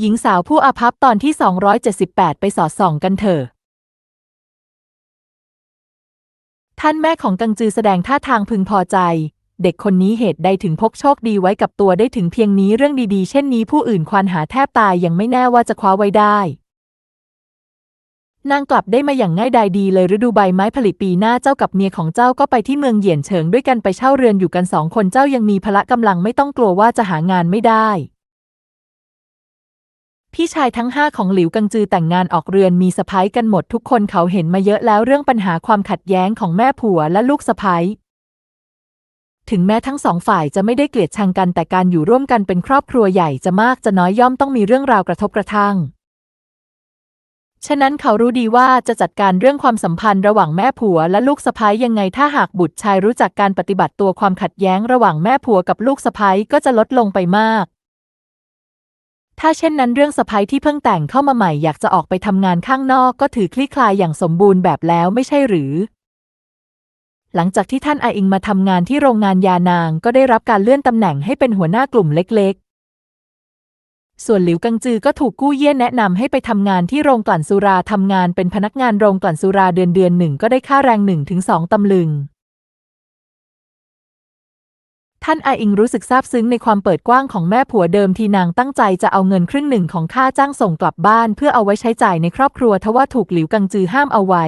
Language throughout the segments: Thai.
หญิงสาวผู้อาภัพตอนที่ 278 ไปสอดส่องกันเถอะ ท่านแม่ของกังจือแสดงท่าทางพึงพอใจ เด็กคนนี้เหตุใดถึงพกโชคดีไว้กับตัวได้ถึงเพียงนี้เรื่องดีๆ เช่นนี้ผู้อื่นควานหาแทบตายยังไม่แน่ว่าจะคว้าไว้ได้ นางกลับได้มาอย่างง่ายดายดีเลยฤดูใบไม้ผลิปีหน้าเจ้ากับเมียของเจ้าก็ไปที่เมืองเหยียนเฉิงด้วยกันไปเช่าเรือนอยู่กันสองคนเจ้ายังมีพละกำลังไม่ต้องกลัวว่าจะหางานไม่ได้ พี่ชายทั้งห้าของหลิวกังจือแต่งงานออกเรือนมีสะพ้ายกันหมดทุกคนเขาเห็นมาเยอะแล้วเรื่องปัญหาความขัดแย้งของแม่ผัวและลูกสะพ้ายถึงแม้ทั้งสองฝ่ายจะไม่ได้เกลียดชังกันแต่การอยู่ร่วมกันเป็นครอบครัวใหญ่จะมากจะน้อยย่อมต้องมีเรื่องราวกระทบกระทั่ง ฉะนั้นเขารู้ดีว่าจะจัดการเรื่องความสัมพันธ์ระหว่างแม่ผัวและลูกสะพ้ายยังไงถ้าหากบุตรชายรู้จักการปฏิบัติตัวความขัดแย้งระหว่างแม่ผัวกับลูกสะพ้ายก็จะลดลงไปมาก ถ้าเช่นนั้นเรื่องสะพ้ยที่เพิ่งแต่งเข้ามาใหม่อยากจะออกไปทำงานข้างนอกก็ถือคลี่คลายอย่างสมบูรณ์แบบแล้วไม่ใช่หรือ หลังจากที่ท่านอาอิงมาทำงานที่โรงงานยานางก็ได้รับการเลื่อนตำแหน่งให้เป็นหัวหน้ากลุ่มเล็กๆ ส่วนหลิวกังจือก็ถูกกู้เย่ยแนะนำให้ไปทำงานที่โรงกลั่นสุราทำงานเป็นพนักงานโรงกลั่นสุราเดือนเดือนหนึ่งก็ได้ค่าแรงหนึ่งถึงสองตำลึง ท่านอาอิงรู้สึกซาบซึ้งในความเปิดกว้างของแม่ผัวเดิมที่นางตั้งใจจะเอาเงินครึ่งหนึ่งของค่าจ้างส่งกลับบ้าน เพื่อเอาไว้ใช้จ่ายในครอบครัวทว่าถูกหลิวกังจือห้ามเอาไว้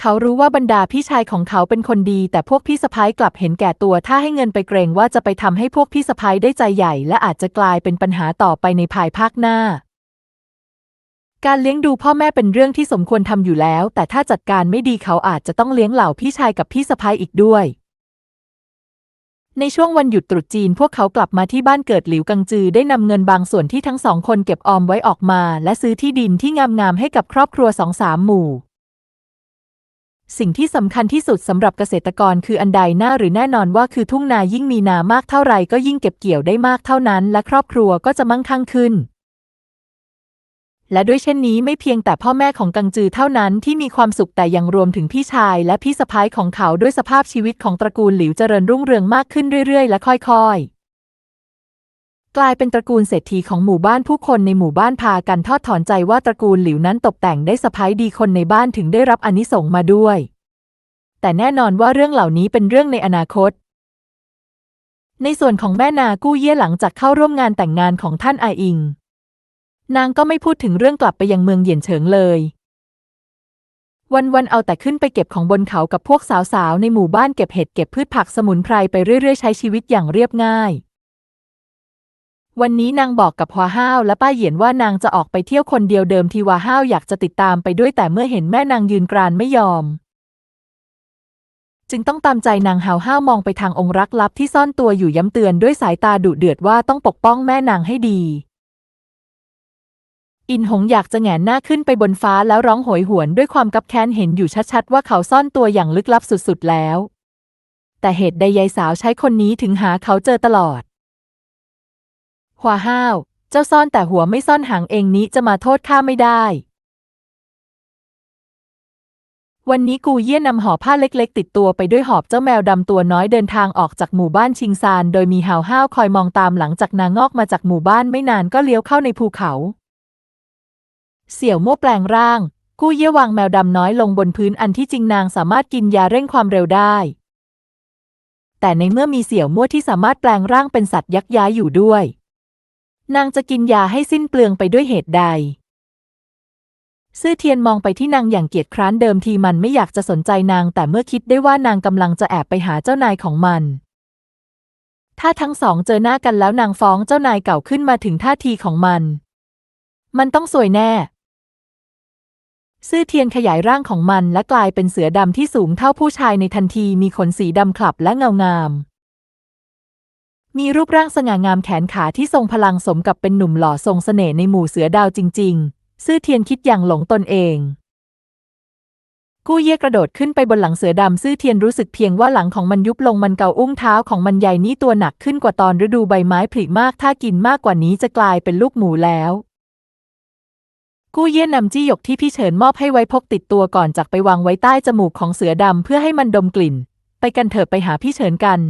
เขารู้ว่าบรรดาพี่ชายของเขาเป็นคนดี แต่พวกพี่สะพ้ายกลับเห็นแก่ตัว ถ้าให้เงินไปเกรงว่าจะไปทำให้พวกพี่สะพ้ายได้ใจใหญ่ และอาจจะกลายเป็นปัญหาต่อไปในภายภาคหน้าการเลี้ยงดูพ่อแม่เป็นเรื่องที่สมควรทำอยู่แล้ว แต่ถ้าจัดการไม่ดีเขาอาจจะต้องเลี้ยงเหล่าพี่ชายกับพี่สะพ้ายอีกด้วย ในช่วงวันหยุดตรุษจีนพวกเขากลับมาที่บ้านเกิดหลิวกังจือได้นำเงินบางส่วนที่ทั้งสองคนเก็บออมไว้ออกมา และซื้อที่ดินที่งามๆให้กับครอบครัวสองสามหมู่ สิ่งที่สำคัญที่สุดสำหรับเกษตรกรคืออันใดหน้าหรือแน่นอนว่าคือทุ่งนายิ่งมีนามากเท่าไรก็ยิ่งเก็บเกี่ยวได้มากเท่านั้น และครอบครัวก็จะมั่งคั่งขึ้น และด้วยเช่นนี้ไม่เพียงแต่พ่อแม่ของกังจือเท่านั้นที่มีความสุขแต่ยังรวมถึงพี่ชายและพี่สะพ้ายของเขาด้วยสภาพชีวิตของตระกูลหลิวเจริญรุ่งเรืองมากขึ้นเรื่อยๆ และค่อยๆกลายเป็นตระกูลเศรษฐีของหมู่บ้านผู้คนในหมู่บ้านพากันทอดถอนใจว่าตระกูลหลิวนั้นตกแต่งได้สะพ้ายดีคนในบ้านถึงได้รับอานิสงมาด้วย แต่แน่นอนว่าเรื่องเหล่านี้เป็นเรื่องในอนาคต ในส่วนของแม่นากู้เย่หลังจากเข้าร่วมงานแต่งงานของท่านอาอิง นางก็ไม่พูดถึงเรื่องกลับไปยังเมืองเหยียนเฉิงเลย วันๆเอาแต่ขึ้นไปเก็บของบนเขากับพวกสาวๆในหมู่บ้านเก็บเห็ดเก็บพืชผักสมุนไพรไปเรื่อยๆใช้ชีวิตอย่างเรียบง่าย วันนี้นางบอกกับฮวาห้าวและป้าเหยียนว่านางจะออกไปเที่ยวคนเดียวเดิมทีวาห้าวอยากจะติดตามไปด้วยแต่เมื่อเห็นแม่นางยืนกรานไม่ยอมจึงต้องตามใจนางหาวห้าวมองไปทางองค์รักลับที่ซ่อนตัวอยู่ย้ำเตือนด้วยสายตาดุเดือดว่าต้องปกป้องแม่นางให้ดี อินหงอยากจะแหงนหน้าขึ้นไปบนฟ้าแล้วร้องโหยหวนด้วยความกับแค้นเห็นอยู่ชัดๆ ว่าเขาซ่อนตัวอย่างลึกลับสุดๆแล้ว แต่เหตุใดยายสาวใช้คนนี้ถึงหาเขาเจอตลอดหวาห้าว เจ้าซ่อนแต่หัวไม่ซ่อนหางเองนี้จะมาโทษข้าไม่ได้ วันนี้กูเยี่ยนำห่อผ้าเล็กๆ ติดตัวไปด้วยหอบเจ้าแมวดำตัวน้อยเดินทางออกจากหมู่บ้านชิงซาน โดยมีหาวห้าวคอยมองตามหลังจากนางงอกมาจากหมู่บ้านไม่นานก็เลี้ยวเข้าในภูเขา เสี่ยวโม่แปลงร่าง กู้เยี่ยวางแมวดำน้อยลงบนพื้นอันที่จริงนางสามารถกินยาเร่งความเร็วได้ แต่ในเมื่อมีเสี่ยวมั่วที่สามารถแปลงร่างเป็นสัตว์ยักษ์ย้ายอยู่ด้วย นางจะกินยาให้สิ้นเปลืองไปด้วยเหตุใด ซื่อเทียนมองไปที่นางอย่างเกียจคร้านเดิมทีมันไม่อยากจะสนใจนาง แต่เมื่อคิดได้ว่านางกำลังจะแอบไปหาเจ้านายของมันถ้าทั้งสองเจอหน้ากันแล้วนางฟ้องเจ้านายเก่าขึ้นมาถึงท่าทีของมัน มันต้องสวยแน่ ซื่อเทียนขยายร่างของมันและกลายเป็นเสือดำที่สูงเท่าผู้ชายในทันทีมีขนสีดำคลับและเงางาม มีรูปร่างสง่างามแขนขาที่ทรงพลังสมกับเป็นหนุ่มหล่อทรงเสน่ห์ในหมู่เสือดาวจริง ๆ ซื่อเทียนคิดอย่างหลงตนเอง กู้เย่กระโดดขึ้นไปบนหลังเสือดำซื่อเทียนรู้สึกเพียงว่าหลังของมันยุบลงมันเกาอุ้งเท้าของมันใหญ่นี้ตัวหนักขึ้นกว่าตอนฤดูใบไม้ผลิมากถ้ากินมากกว่านี้จะกลายเป็นลูกหมูแล้ว กู้เยี่ยนำจี้หยกที่พี่เฉินมอบให้ไว้พกติดตัวก่อนจากไปวางไว้ใต้จมูกของเสือดำเพื่อให้มันดมกลิ่น ไปกันเถอะไปหาพี่เฉินกัน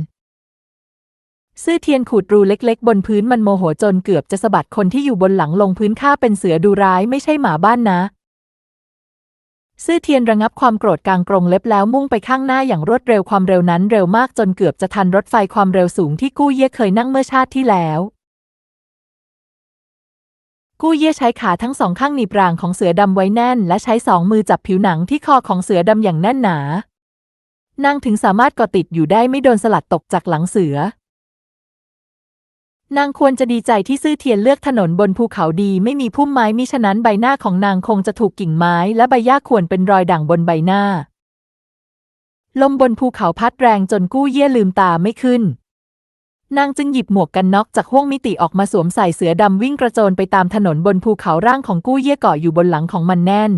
ซื่อเทียนขูดรูเล็ก ๆ บนพื้นมันโมโหจนเกือบจะสะบัดคนที่อยู่บนหลังลงพื้นข้าเป็นเสือดูร้ายไม่ใช่หมาบ้านนะซื่อเทียนระงับความโกรธกลางกรงเล็บแล้วมุ่งไปข้างหน้าอย่างรวดเร็วความเร็วนั้นเร็วมากจนเกือบจะทันรถไฟความเร็วสูงที่กู้เย่เคยนั่งเมื่อชาติที่แล้ว กู้เย่ใช้ขาทั้งสองข้างหนีบรางของเสือดำไว้แน่น และใช้สองมือจับผิวหนังที่คอของเสือดำอย่างแน่นหนานางถึงสามารถเกาะติดอยู่ได้ไม่โดนสลัดตกจากหลังเสือนางควรจะดีใจที่ซื่อเทียนเลือกถนนบนภูเขาดีไม่มีพุ่มไม้มิฉะนั้นใบหน้าของนางคงจะถูกกิ่งไม้และใบหญ้าข่วนเป็นรอยด่างบนใบหน้า ลมบนภูเขาพัดแรงจนกู้เย่ลืมตาไม่ขึ้น นางจึงหยิบหมวกกันน็อกจากห้วงมิติออกมาสวมใส่เสือดำวิ่งกระโจนไปตามถนนบนภูเขาร่างของกู้เย่เกาะอยู่บนหลังของมันแน่น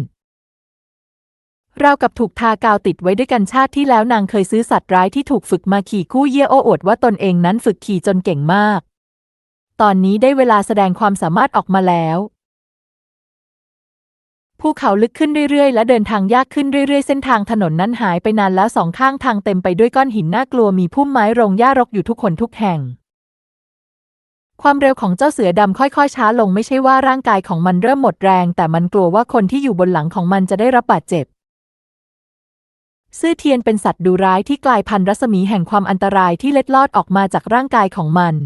ราวกับถูกทากาวติดไว้ด้วยกันชาติที่แล้วนางเคยซื้อสัตว์ร้ายที่ถูกฝึกมาขี่กู้เย่โอ้อวดว่าตนเองนั้นฝึกขี่จนเก่งมาก ตอนนี้ได้เวลาแสดงความสามารถออกมาแล้ว ภูเขาลึกขึ้นเรื่อยๆ และเดินทางยากขึ้นเรื่อยๆ เส้นทางถนนนั้นหายไปนานแล้วสองข้างทางเต็มไปด้วยก้อนหินน่ากลัวมีพุ่มไม้โรงหญ้ารกอยู่ทุกคนทุกแห่ง ความเร็วของเจ้าเสือดำค่อยๆ ช้าลงไม่ใช่ว่าร่างกายของมันเริ่มหมดแรง แต่มันกลัวว่าคนที่อยู่บนหลังของมันจะได้รับบาดเจ็บ ซื่อเทียนเป็นสัตว์ดุร้ายที่กลายพันธุ์รัศมีแห่งความอันตรายที่เล็ดลอดออกมาจากร่างกายของมัน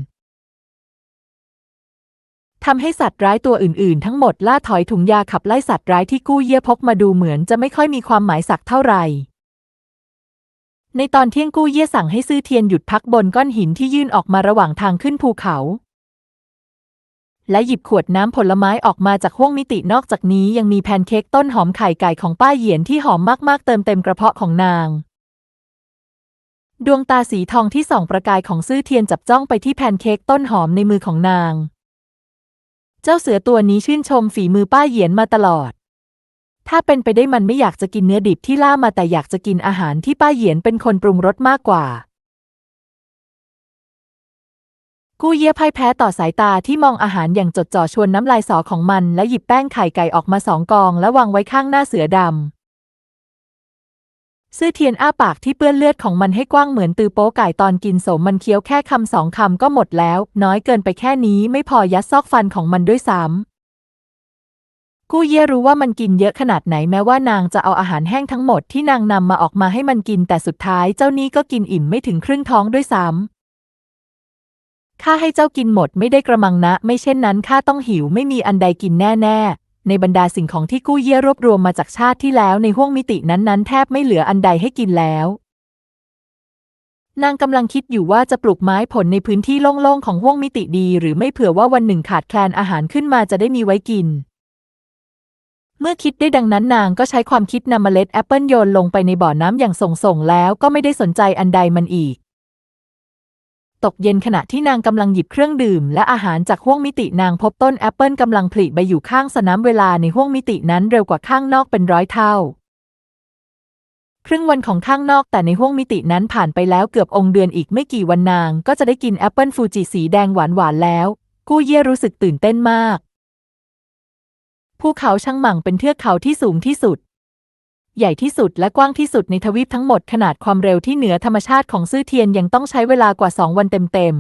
ทำให้สัตว์ร้ายตัวอื่นๆ ทั้งหมดล่าถอยถุงยาขับไล่สัตว์ร้ายที่กู้เยี่ยพกมาดูเหมือนจะไม่ค่อยมีความหมายสักเท่าไหร่ ในตอนเที่ยงกู้เยี่ยสั่งให้ซื่อเทียนหยุดพักบนก้อนหินที่ยื่นออกมาระหว่างทางขึ้นภูเขา และหยิบขวดน้ำผลไม้ออกมาจากห้วงมิตินอกจากนี้ยังมีแพนเค้กต้นหอมไข่ไก่ของป้าเหยียนที่หอมมากๆ เติมเต็มกระเพาะของนางดวงตาสีทองที่ส่องประกายของซื่อเทียนจับจ้องไปที่แพนเค้กต้นหอมในมือของนาง เจ้าเสือตัวนี้ชื่นชมฝีมือป้าเหยียนมาตลอด ถ้าเป็นไปได้มันไม่อยากจะกินเนื้อดิบที่ล่ามาแต่อยากจะกินอาหารที่ป้าเหยียนเป็นคนปรุงรสมากกว่า กู้เย่พ่ายแพ้ต่อสายตาที่มองอาหารอย่างจดจ่อชวนน้ำลายสอของมัน และหยิบแป้งไข่ไก่ออกมาสองกอง และวางไว้ข้างหน้าเสือดำ ซื่อเทียนอ้าปากที่เปื้อนเลือดของมันให้กว้างเหมือนตือโป๊ไก่ตอนกินโสมมันเคี้ยวแค่คำสองคำก็หมดแล้ว น้อยเกินไปแค่นี้ไม่พอยัดซอกฟันของมันด้วยซ้ำกู้เย่รู้ว่ามันกินเยอะขนาดไหนแม้ว่านางจะเอาอาหารแห้งทั้งหมดที่นางนำมาออกมาให้มันกินแต่สุดท้ายเจ้านี้ก็กินอิ่มไม่ถึงครึ่งท้องด้วยซ้ำข้าให้เจ้ากินหมดไม่ได้กระมังนะ ไม่เช่นนั้นข้าต้องหิวไม่มีอันใดกินแน่ๆ ในบรรดาสิ่งของที่กู้เย่รวบรวมมาจากชาติที่แล้วในห้วงมิตินั้นๆ แทบไม่เหลืออันใดให้กินแล้วนางกำลังคิดอยู่ว่าจะปลูกไม้ผลในพื้นที่โล่งๆของห้วงมิติดี หรือไม่เผื่อว่าวันหนึ่งขาดแคลนอาหารขึ้นมาจะได้มีไว้กิน เมื่อคิดได้ดังนั้นนางก็ใช้ความคิดนำเมล็ดแอปเปิลโยนลงไปในบ่อน้ำอย่างส่งๆแล้วก็ไม่ได้สนใจอันใดมันอีก ตกเย็นขณะที่นางกำลังหยิบเครื่องดื่ม และอาหารจากห้วงมิตินางพบต้นแอปเปิลกำลังผลิใบอยู่ข้างสนามเวลาในห้วงมิตินั้นเร็วกว่าข้างนอกเป็นร้อยเท่า ครึ่งวันของข้างนอกแต่ในห้วงมิตินั้นผ่านไปแล้วเกือบองค์เดือนอีกไม่กี่วันนาง ก็จะได้กินแอปเปิลฟูจิสีแดงหวานหวานแล้ว กู้เย่รู้สึกตื่นเต้นมากภูเขาช่างหมั่งเป็นเทือกเขาที่สูงที่สุด ใหญ่ที่สุดและกว้างที่สุดในทวีปทั้งหมดขนาดความเร็วที่เหนือธรรมชาติของซื่อเทียนยังต้องใช้เวลากว่าสองวันเต็ม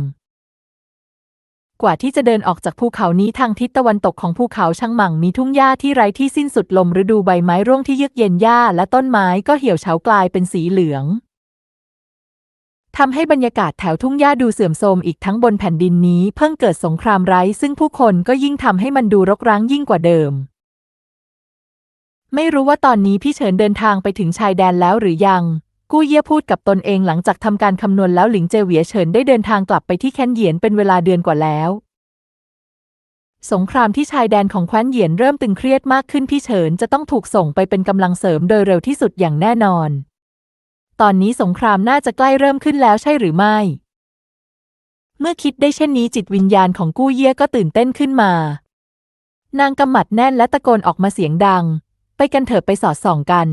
ๆ กว่าที่จะเดินออกจากภูเขานี้ทางทิศตะวันตกของภูเขาช่างหมั่งมีทุ่งหญ้าที่ไร้ที่สิ้นสุดลมฤดูใบไม้ร่วงที่เยือกเย็นหญ้าและต้นไม้ก็เหี่ยวเฉากลายเป็นสีเหลืองทำให้บรรยากาศแถวทุ่งหญ้าดูเสื่อมโทรมอีกทั้งบนแผ่นดินนี้เพิ่งเกิดสงครามไร้ซึ่งผู้คนก็ยิ่งทำให้มันดูรกร้างยิ่งกว่าเดิม ไม่รู้ว่าตอนนี้พี่เฉินเดินทางไปถึงชายแดนแล้วหรือยัง กู้เย่พูดกับตนเองหลังจากทำการคำนวณแล้วหลิงเจเหวียเฉินได้เดินทางกลับไปที่แคนเหยียนเป็นเวลาเดือนกว่าแล้ว สงครามที่ชายแดนของแคว้นเหยียนเริ่มตึงเครียดมากขึ้นพี่เฉินจะต้องถูกส่งไปเป็นกำลังเสริมโดยเร็วที่สุดอย่างแน่นอน ตอนนี้สงครามน่าจะใกล้เริ่มขึ้นแล้วใช่หรือไม่ เมื่อคิดได้เช่นนี้จิตวิญญาณของกู้เย่ก็ตื่นเต้นขึ้นมา นางกำหมัดแน่นและตะโกนออกมาเสียงดัง กันเถอะไปสอดส่องกัน